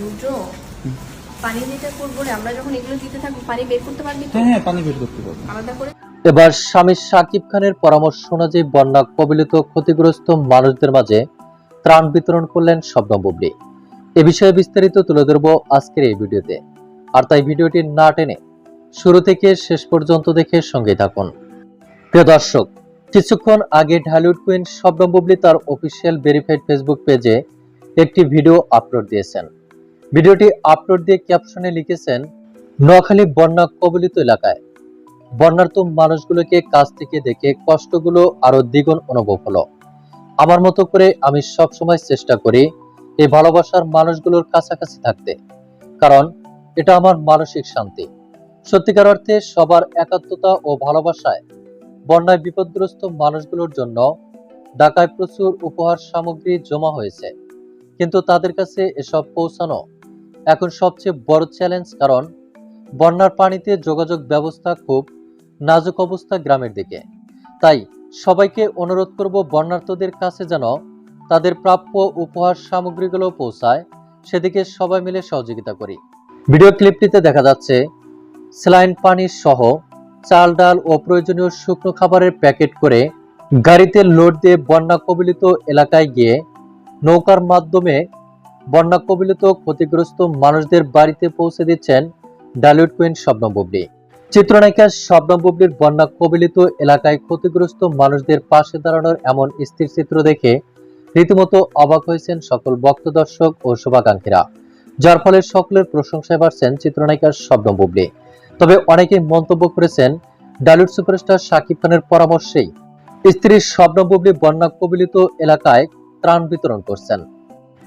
রুদ্র পানি যেটা করব আমরা যখন এগুলো দিতে থাকব পানি বের করতে পারবি তো? হ্যাঁ হ্যাঁ পানি বের করতে পারব। আলাদা করে? এবার স্বামী সাকিব খানের পরামর্শ অনুযায়ী বন্যা কবলিত ক্ষতিগ্রস্ত মানুষদের মাঝে ত্রাণ বিতরণ করলেন শবনম বুবলি। এ বিষয়ে বিস্তারিত তুলে ধরবো আজকের এই ভিডিওতে। আর তাই ভিডিওটি না টেনে শুরু থেকে শেষ পর্যন্ত দেখে সঙ্গে থাকুন। প্রিয় দর্শক কিছুক্ষণ আগে ঢালিউড কুইন শবনম বুবলি তার অফিসিয়াল ভেরিফাইড ফেসবুক পেজে একটি ভিডিও আপলোড দিয়েছেন। ভিডিওটি আপলোড দিয়ে ক্যাপশনে লিখেছেন, নোয়াখালী বন্যা কবলিত এলাকায়। বন্যার্ত মানুষগুলোকে কাছ থেকে দেখে কষ্টগুলো আরও দ্বিগুণ অনুভব হলো। আমার মতো করে আমি সব সময় চেষ্টা করি এই ভালোবাসার মানুষগুলোর কাছাকাছি থাকতে। কারণ এটা আমার মানসিক শান্তি। সত্যিকার অর্থে সবার একাত্মতা ও ভালোবাসায় বন্যায় বিপদগ্রস্ত মানুষগুলোর জন্য ঢাকায় প্রচুর উপহার সামগ্রী জমা হয়েছে। কিন্তু তাদের কাছে এসব পৌঁছানো এখন সবচেয়ে বড় চ্যালেঞ্জ কারণ বন্যার পানিতে যোগাযোগ ব্যবস্থা খুব নাজুক অবস্থা গ্রামের দিকে। তাই সবাইকে অনুরোধ করব বন্যার্থদের কাছে যেন তাদের প্রাপ্য উপহার সামগ্রীগুলো পৌঁছায়, সেদিকে সবাই মিলে সহযোগিতা করি। ভিডিও ক্লিপটিতে দেখা যাচ্ছে স্যালাইন পানি সহ চাল, ডাল ও প্রয়োজনীয় শুকনো খাবারের প্যাকেট করে গাড়িতে লোড দিয়ে বন্যা কবলিত এলাকায় গিয়ে নৌকার মাধ্যমে বন্যা কবলিত ক্ষতিগ্রস্ত মানুষদের বাড়িতে পৌঁছে দিচ্ছেন ডালিউড কুইন শবনম বুবলি। চিত্রনায়িকা শবনম বুবলির বন্যা কবলিত এলাকায় ক্ষতিগ্রস্ত মানুষদের পাশে দাঁড়ানোর এমন স্থির চিত্র দেখে রীতিমতো অবাক হয়েছেন সকল ভক্ত দর্শক ও শুভাকাঙ্ক্ষীরা। যার ফলে সকলের প্রশংসায় বাড়ছেন চিত্রনায়িকা শবনম বুবলি। তবে অনেকেই মন্তব্য করেছেন, ডালিউড সুপারস্টার শাকিব খানের পরামর্শেই স্ত্রী শবনম বুবলি বন্যা কবলিত এলাকায় ত্রাণ বিতরণ করছেন।